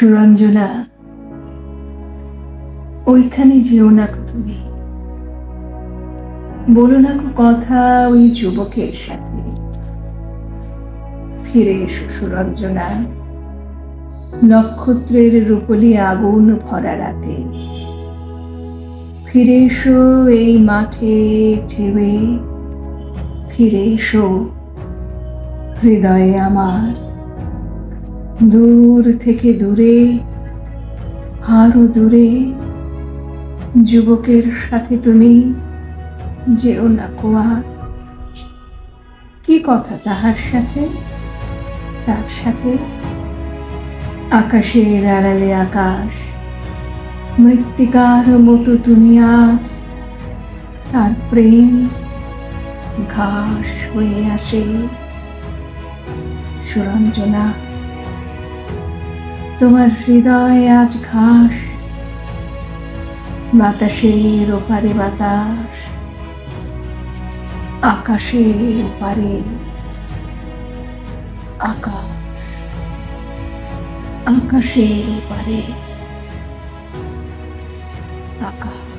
সুরঞ্জনা ওইখানে যেও না গো তুমি। বলো না গো কথা ওই যুবকের সাথে। ফিরে এসো সুরঞ্জনা নক্ষত্রের রূপলি আগুন ভরা রাতে। ফিরে এসো এই মাঠে ঢেউয়ে। ফিরে এসো, হৃদয়ে আমার। দূর থেকে দূরে, আরও দূরে, যুবকের সাথে তুমি যেও না কোয়া। কি কথা তাহার সাথে? তার সাথে আকাশের আড়ালে আকাশ, মৃত্তিকার মতো তুমি আজ। তার প্রেম ঘাস হয়ে আসে। সুরঞ্জনা তোমার হৃদয় আজ ঘাস বাতাসের ওপারে বাতাস আকাশের ওপারে আকাশ আকাশের ওপারে আকাশ।